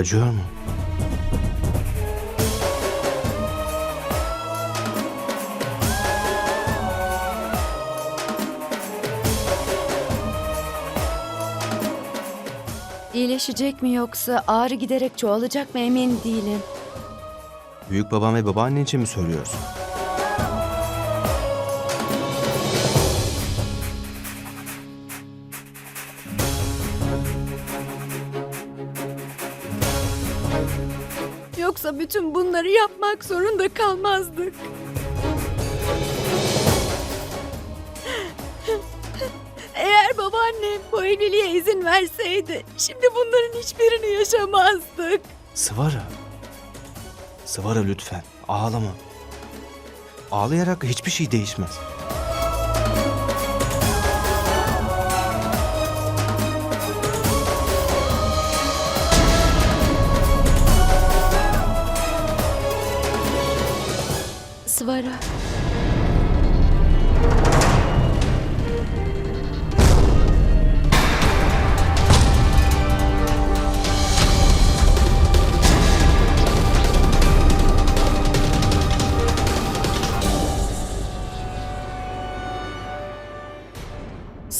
Acıyor mu? İyileşecek mi yoksa ağrı giderek çoğalacak mı emin değilim. Büyük babam ve babaannen için mi soruyorsun? Yoksa bütün bunları yapmak zorunda kalmazdık. Eğer babaannem bu evliliğe izin verseydi şimdi bunların hiçbirini yaşamazdık. Sıvara. Sıvara lütfen. Ağlama. Ağlayarak hiçbir şey değişmez.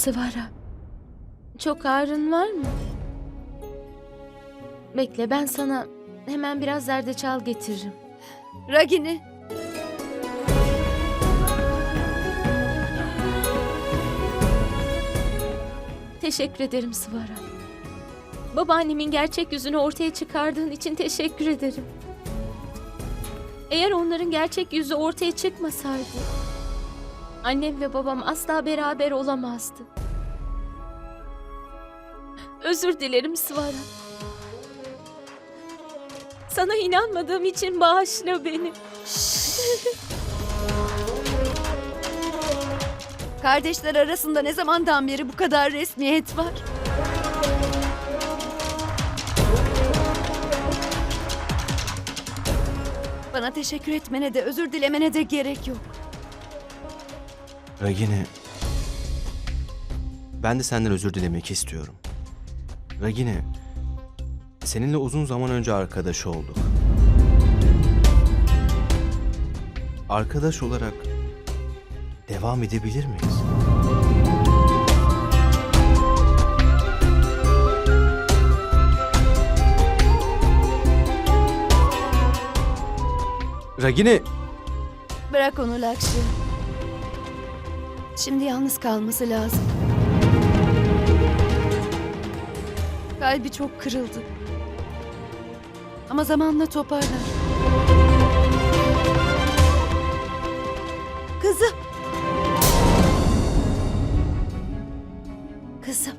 Sıvara. Çok ağrın var mı? Bekle ben sana hemen biraz zerdeçal getiririm. Ragini. Teşekkür ederim Sıvara. Babaannemin gerçek yüzünü ortaya çıkardığın için teşekkür ederim. Eğer onların gerçek yüzü ortaya çıkmasaydı, annem ve babam asla beraber olamazdı. Özür dilerim Sıvara. Sana inanmadığım için bağışla beni. Kardeşler arasında ne zamandan beri bu kadar resmiyet var? Bana teşekkür etmene de özür dilemene de gerek yok. Ragini. Ben de senden özür dilemek istiyorum. Ragini. Seninle uzun zaman önce arkadaş olduk. Arkadaş olarak devam edebilir miyiz? Ragini. Bırak onu Lakşi. Şimdi yalnız kalması lazım. Kalbi çok kırıldı. Ama zamanla toparlar. Kızım. Kızım.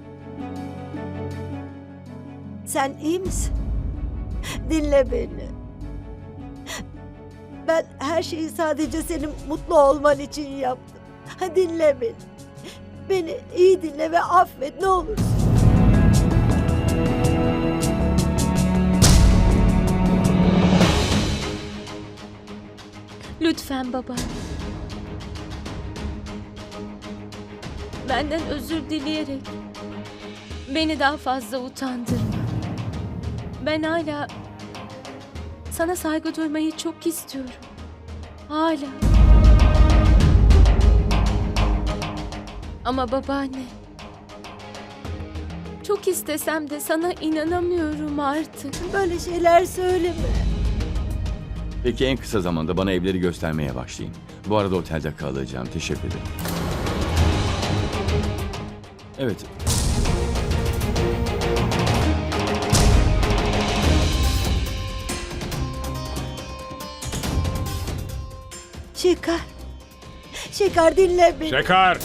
Sen iyi misin? Dinle beni. Ben her şeyi sadece senin mutlu olman için yaptım. Dinle beni. Beni iyi dinle ve affet ne olursun. Lütfen baba. Benden özür dileyerek beni daha fazla utandırma. Ben hala sana saygı duymayı çok istiyorum. Hala. Ama babaanne çok istesem de sana inanamıyorum artık. Böyle şeyler söyleme. Peki en kısa zamanda bana evleri göstermeye başlayın. Bu arada otelde kalacağım. Teşekkür ederim. Evet. Şeker. Şeker dinle beni. Şeker!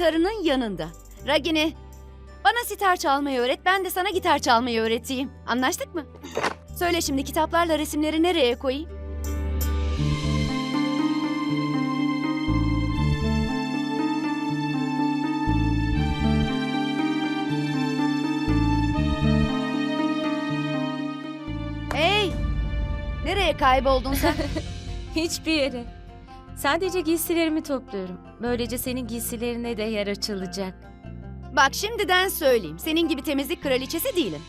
Sitarının yanında. Ragini, bana sitar çalmayı öğret, ben de sana gitar çalmayı öğreteyim. Anlaştık mı? Söyle şimdi kitaplarla resimleri nereye koyayım? Hey! Nereye kayboldun sen? Hiçbir yere. Sadece giysilerimi topluyorum. Böylece senin giysilerine de yer açılacak. Bak şimdiden söyleyeyim. Senin gibi temizlik kraliçesi değilim.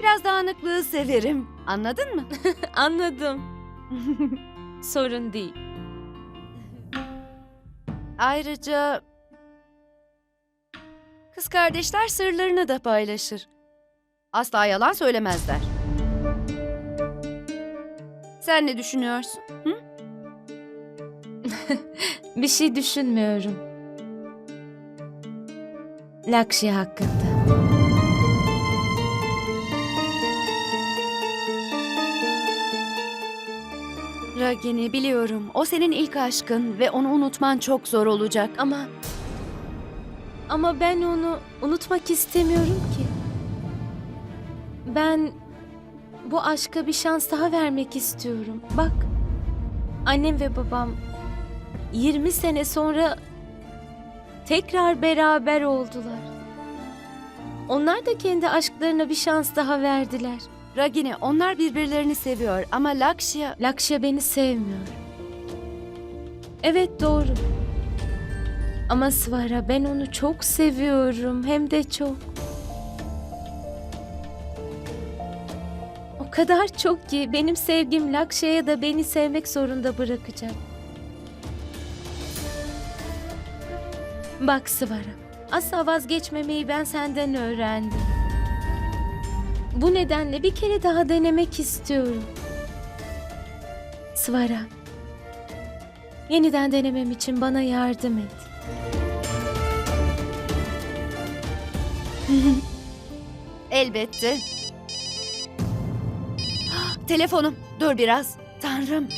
Biraz dağınıklığı severim. Anladın mı? Anladım. Sorun değil. Ayrıca kız kardeşler sırlarını da paylaşır. Asla yalan söylemezler. Sen ne düşünüyorsun? Hı? Bir şey düşünmüyorum. Lakşi hakkında. Ragini biliyorum. O senin ilk aşkın ve onu unutman çok zor olacak. Ama ama ben onu unutmak istemiyorum ki. Ben bu aşka bir şans daha vermek istiyorum. Bak. Annem ve babam 20 sene sonra tekrar beraber oldular. Onlar da kendi aşklarına bir şans daha verdiler. Ragini onlar birbirlerini seviyor ama Lakşya Lakşya beni sevmiyor. Evet doğru. Ama Svara ben onu çok seviyorum hem de çok. O kadar çok ki benim sevgim Lakşya'ya da beni sevmek zorunda bırakacak. Bak Svara, asla vazgeçmemeyi ben senden öğrendim. Bu nedenle bir kere daha denemek istiyorum. Svara. Yeniden denemem için bana yardım et. elbette. Telefonum. Dur biraz. Tanrım.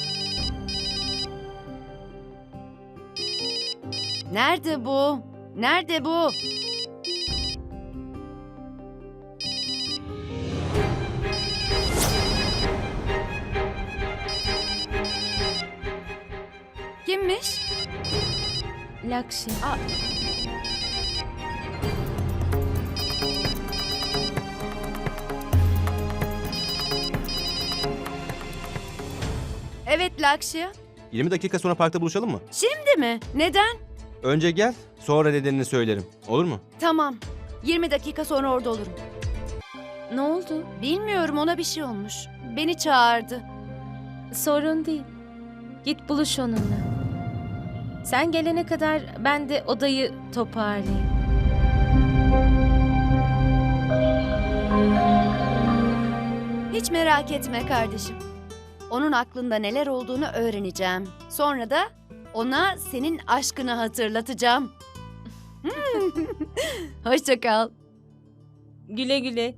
Nerede bu? Nerede bu? Kimmiş? Lakşi. Aa. Evet Lakşya. 20 dakika sonra parkta buluşalım mı? Şimdi mi? Neden? Önce gel, sonra nedenini söylerim. Olur mu? Tamam. 20 dakika sonra orada olurum. Ne oldu? Bilmiyorum ona bir şey olmuş. Beni çağırdı. Sorun değil. Git buluş onunla. Sen gelene kadar ben de odayı toparlayayım. Hiç merak etme kardeşim. Onun aklında neler olduğunu öğreneceğim. Sonra da ona senin aşkını hatırlatacağım. Hoşça kal. Güle güle.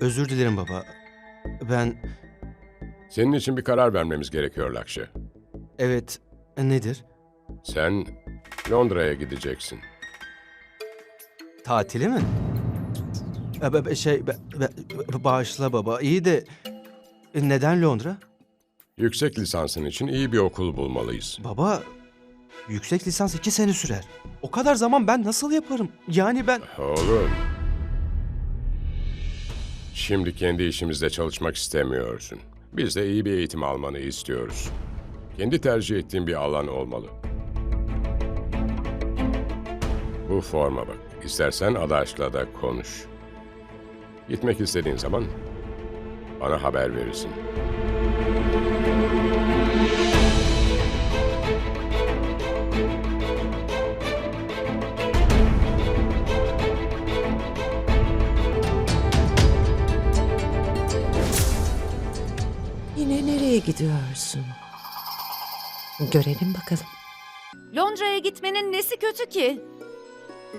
Özür dilerim baba. Ben Senin için bir karar vermemiz gerekiyor Lakşe. evet nedir? Sen Londra'ya gideceksin. Tatili mi? E, be- be- Şey be- be- bağışla baba. İyi de e, neden Londra? Yüksek lisansın için iyi bir okul bulmalıyız. Baba yüksek lisans iki sene sürer. O kadar zaman ben nasıl yaparım? Yani ben Oğlum. Şimdi kendi işimizde çalışmak istemiyorsun. Biz de iyi bir eğitim almanı istiyoruz. Kendi tercih ettiğin bir alan olmalı. Bu forma bak. İstersen Adaş'la da konuş. Gitmek istediğin zaman bana haber verirsin. Gidiyorsun? Görelim bakalım. Londra'ya gitmenin nesi kötü ki?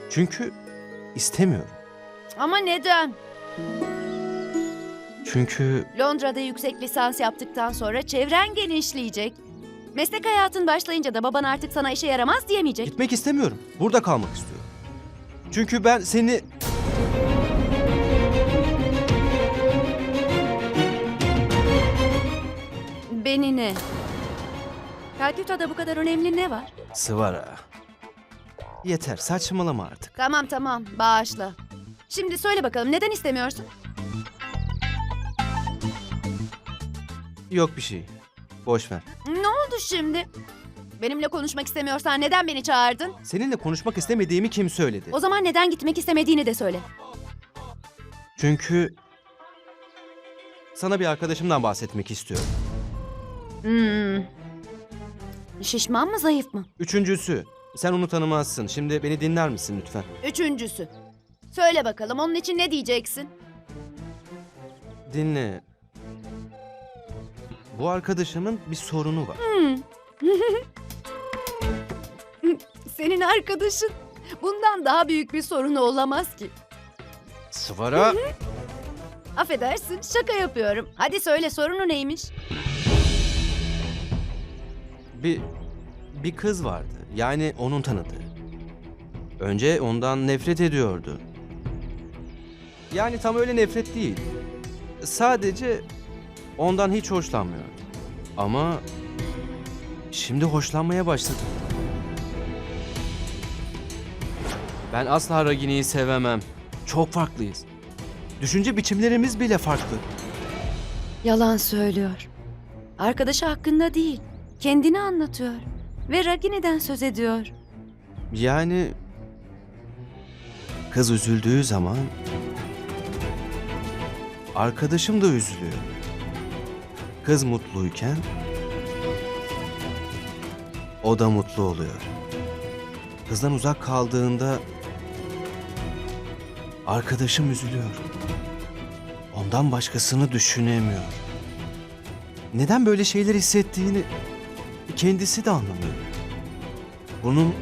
çünkü istemiyorum. Ama neden? Çünkü Londra'da yüksek lisans yaptıktan sonra çevren genişleyecek. Meslek hayatın başlayınca da baban artık sana işe yaramaz diyemeyecek. gitmek istemiyorum. Burada kalmak istiyorum. Çünkü ben seni Beni ne? Kalküta'da bu kadar önemli ne var? Sıvara. Yeter saçmalama artık. Tamam tamam bağışla. Şimdi söyle bakalım neden istemiyorsun? Yok bir şey. Boş ver. Ne oldu şimdi? Benimle konuşmak istemiyorsan neden beni çağırdın? Seninle konuşmak istemediğimi kim söyledi? O zaman neden gitmek istemediğini de söyle. Çünkü sana bir arkadaşımdan bahsetmek istiyorum. Hmm. Şişman mı zayıf mı? Üçüncüsü, sen onu tanımazsın. Şimdi beni dinler misin lütfen? Üçüncüsü. Söyle bakalım onun için ne diyeceksin? Dinle. Bu arkadaşımın bir sorunu var. Senin arkadaşın. Bundan daha büyük bir sorunu olamaz ki. Sıvara. Affedersin şaka yapıyorum. Hadi söyle sorunu neymiş? Bir bir kız vardı. Yani onun tanıdığı. Önce ondan nefret ediyordu. Yani tam öyle nefret değil. Sadece ondan hiç hoşlanmıyordu. Ama şimdi hoşlanmaya başladı. Ben asla Ragini'yi sevemem. Çok farklıyız. Düşünce biçimlerimiz bile farklı. Yalan söylüyor. Arkadaşı hakkında değil. Kendini anlatıyor. Ve Ragini'den söz ediyor. Yani kız üzüldüğü zaman arkadaşım da üzülüyor. Kız mutluyken o da mutlu oluyor. Kızdan uzak kaldığında arkadaşım üzülüyor. Ondan başkasını düşünemiyor. Neden böyle şeyler hissettiğini kendisi de anlamıyor. Bunun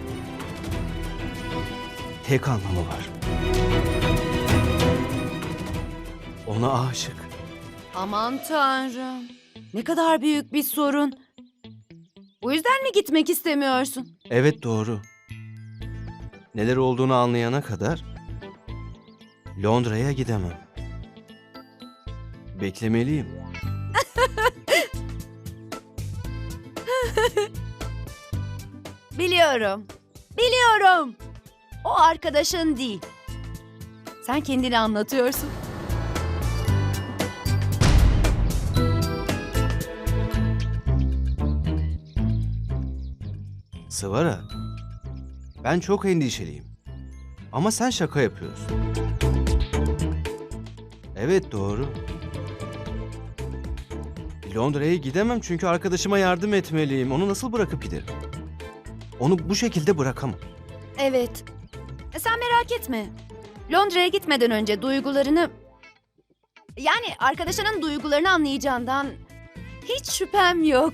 tek anlamı var. Ona aşık. Aman tanrım. Ne kadar büyük bir sorun. Bu yüzden mi gitmek istemiyorsun? Evet doğru. Neler olduğunu anlayana kadar Londra'ya gidemem. Beklemeliyim. Biliyorum. Biliyorum. O arkadaşın değil. Sen kendini anlatıyorsun. Sıvara, ben çok endişeliyim. Ama sen şaka yapıyorsun. Evet doğru. Londra'ya gidemem çünkü arkadaşıma yardım etmeliyim. Onu nasıl bırakıp giderim? Onu bu şekilde bırakamam. Evet. E, Sen merak etme. Londra'ya gitmeden önce duygularını... Yani arkadaşının duygularını anlayacağından hiç şüphem yok.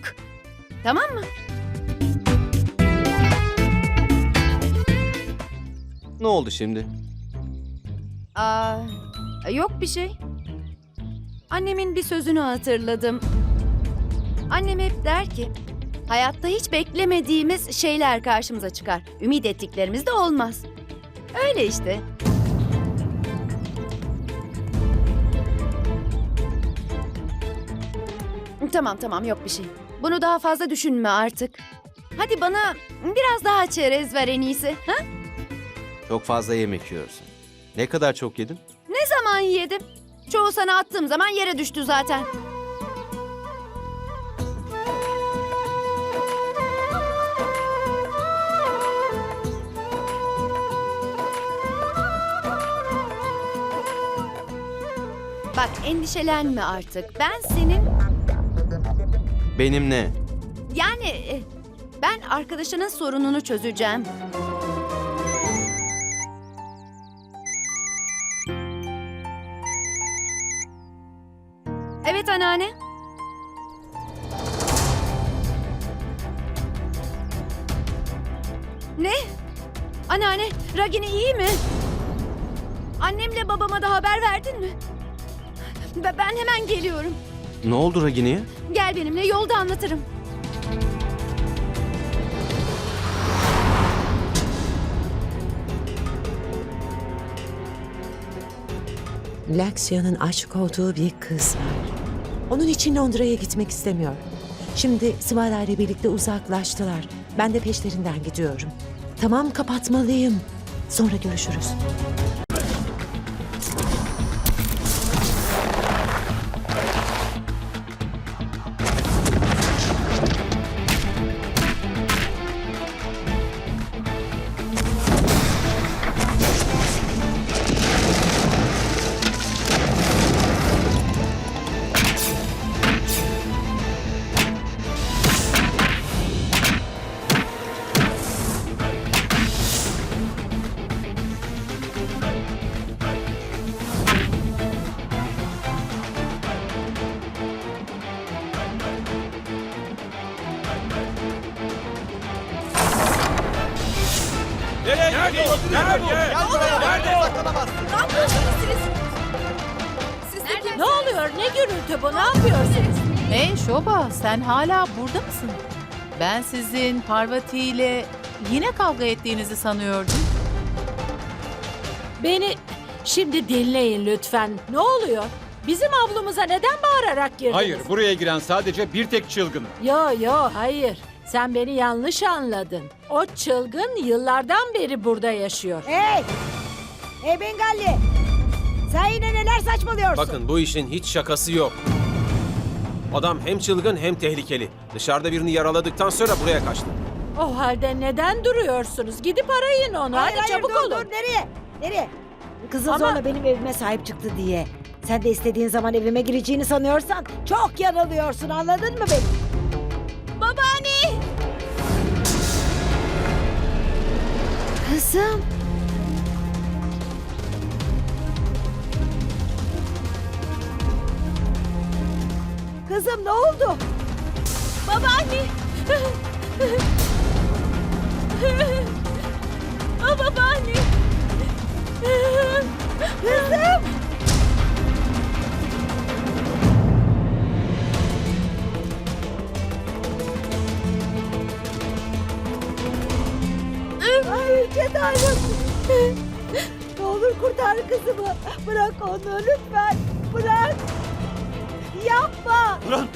Tamam mı? Ne oldu şimdi? Aa, yok bir şey. Annemin bir sözünü hatırladım. Annem hep der ki, hayatta hiç beklemediğimiz şeyler karşımıza çıkar. Ümit ettiklerimiz de olmaz. Öyle işte. Tamam tamam yok bir şey. Bunu daha fazla düşünme artık. Hadi bana biraz daha çerez ver en iyisi. Ha? Çok fazla yemek yiyorsun. Ne kadar çok yedin? Ne zaman yedim? Çoğu sana attığım zaman yere düştü zaten. Bak endişelenme artık. Ben senin Benim ne? yani e, ben arkadaşının sorununu çözeceğim. Evet anneanne. Ne? Anneanne, Ragini iyi mi? Annemle babama da haber verdin mi? Be- Ben hemen geliyorum. Ne oldu Ragini'ye? Gel benimle yolda anlatırım. Laksia'nın aşık olduğu bir kız var. Onun için Londra'ya gitmek istemiyor. Şimdi Sıvara ile birlikte uzaklaştılar. Ben de peşlerinden gidiyorum. Tamam kapatmalıyım. Sonra görüşürüz. Ne oluyor? Ne gürültü bu? Ne yapıyorsunuz? Hey Şoba sen hala burada mısın? Ben sizin Parvati ile yine kavga ettiğinizi sanıyordum. Beni şimdi dinleyin lütfen. Ne oluyor? Bizim avlumuza neden bağırarak girdiniz? Hayır, buraya giren sadece bir tek çılgın. Yo yo hayır. Sen beni yanlış anladın. O çılgın yıllardan beri burada yaşıyor. Hey! Hey Bengalli! Sen yine neler saçmalıyorsun? Bakın bu işin hiç şakası yok. Adam hem çılgın hem tehlikeli. Dışarıda birini yaraladıktan sonra buraya kaçtı. O halde neden duruyorsunuz? Gidip arayın onu. Hayır, Hadi hayır, çabuk dur, olun. Dur, nereye? Nereye? Kızın Ama- zorla benim evime sahip çıktı diye. Sen de istediğin zaman evime gireceğini sanıyorsan çok yanılıyorsun anladın mı beni? Kızım. Kızım ne oldu? Babaanne! Aa, babaanne! Kızım! Ay Yüce Tanrım! Ne olur kurtar kızımı. Bırak onu lütfen. Bırak. Yapma. Durun!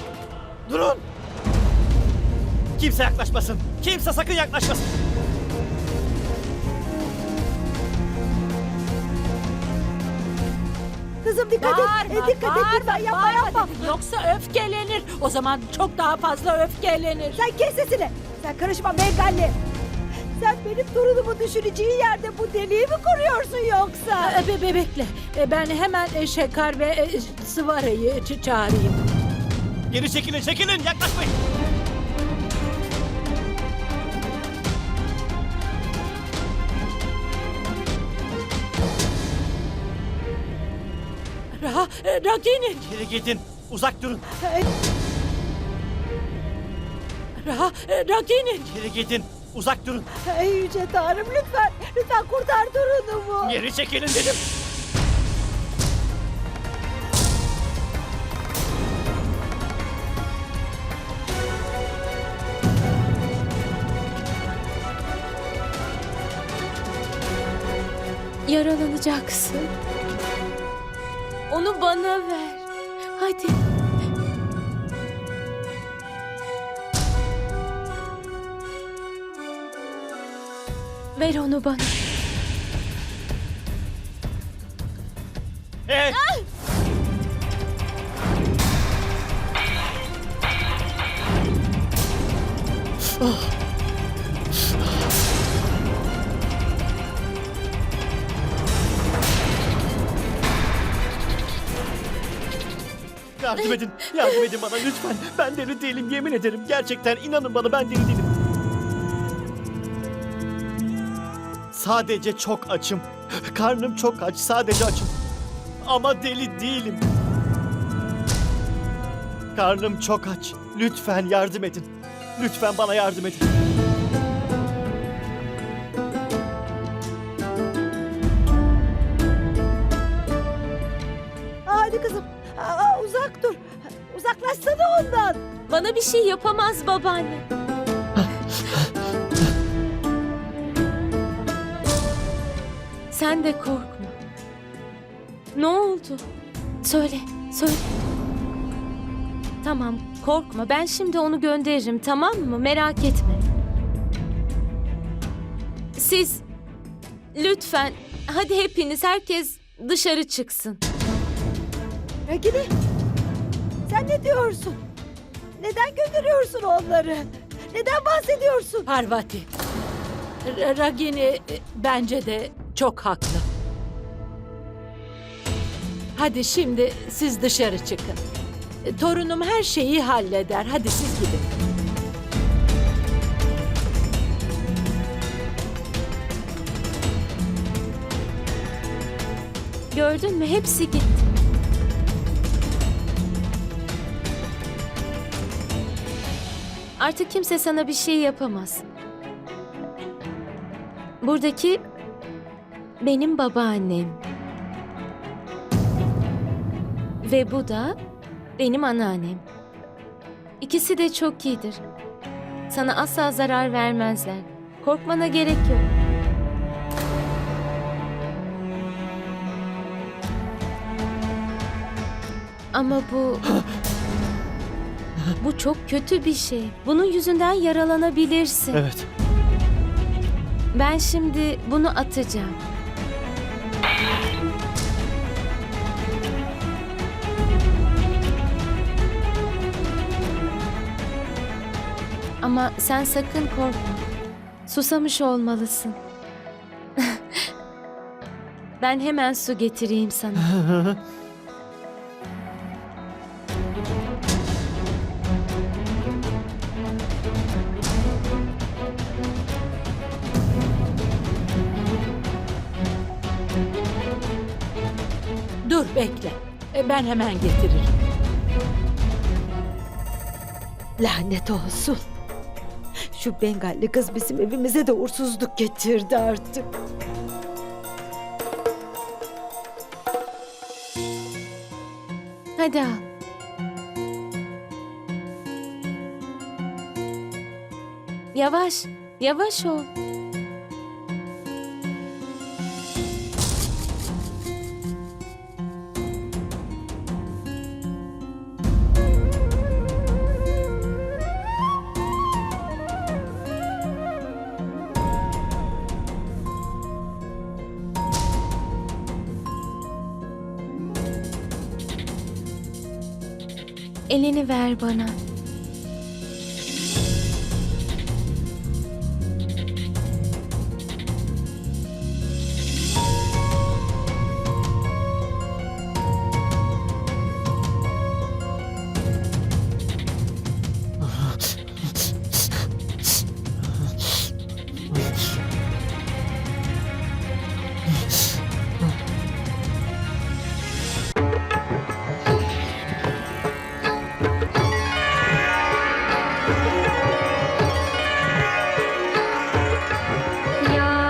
Durun! Kimse yaklaşmasın. Kimse sakın yaklaşmasın. Kızım dikkat Bağırma, et. E, dikkat et bağırma, lütfen yapma bağırma yapma. dedim. Yoksa öfkelenir. O zaman çok daha fazla öfkelenir. Sen kes sesini. Sen karışma Bengalli. Sen benim torunumu düşüreceği yerde bu deliği mi kuruyorsun yoksa? E, be- be- bekle. E, ben hemen e, Şekar ve e, Sıvara'yı ç- çağırayım. Geri çekilin, çekilin, yaklaşmayın. Ra, e, Ragini. Geri gidin, uzak durun. Ra, e, Ragini. Geri gidin, Uzak durun. Ey Yüce Tanrım lütfen, lütfen kurtar torunumu. Geri çekilin dedim. Yaralanacaksın. Onu bana ver. Hadi. Ver onu bana. Hey! Yardım edin, yardım edin bana lütfen. Ben deli değilim, yemin ederim. Gerçekten inanın bana ben deli değilim. Sadece çok açım. Karnım çok aç, sadece açım. Ama deli değilim. Karnım çok aç. Lütfen yardım edin. Lütfen bana yardım edin. Hadi kızım. Aa, uzak dur. Uzaklaşsana ondan. Bana bir şey yapamaz babaanne. Sen de korkma. Ne oldu? Söyle, söyle. Tamam, korkma. Ben şimdi onu gönderirim, tamam mı? Merak etme. Siz lütfen hadi hepiniz herkes dışarı çıksın. Ragini. Sen ne diyorsun? Neden gönderiyorsun onları? Neden bahsediyorsun? Parvati. Ragini e, bence de çok haklı. Hadi şimdi siz dışarı çıkın. E, Torunum her şeyi halleder. Hadi siz gidin. Gördün mü? Hepsi gitti. Artık kimse sana bir şey yapamaz. Buradaki benim babaannem. Ve bu da benim anneannem. İkisi de çok iyidir. Sana asla zarar vermezler. Korkmana gerek yok. Ama bu... bu çok kötü bir şey. Bunun yüzünden yaralanabilirsin. Evet. Ben şimdi bunu atacağım. Ama sen sakın korkma. Susamış olmalısın. ben hemen su getireyim sana. Dur bekle. E, Ben hemen getiririm. Lanet olsun. Şu Bengalli kız bizim evimize de uğursuzluk getirdi artık. Hadi al. Yavaş, yavaş ol. Elini ver bana.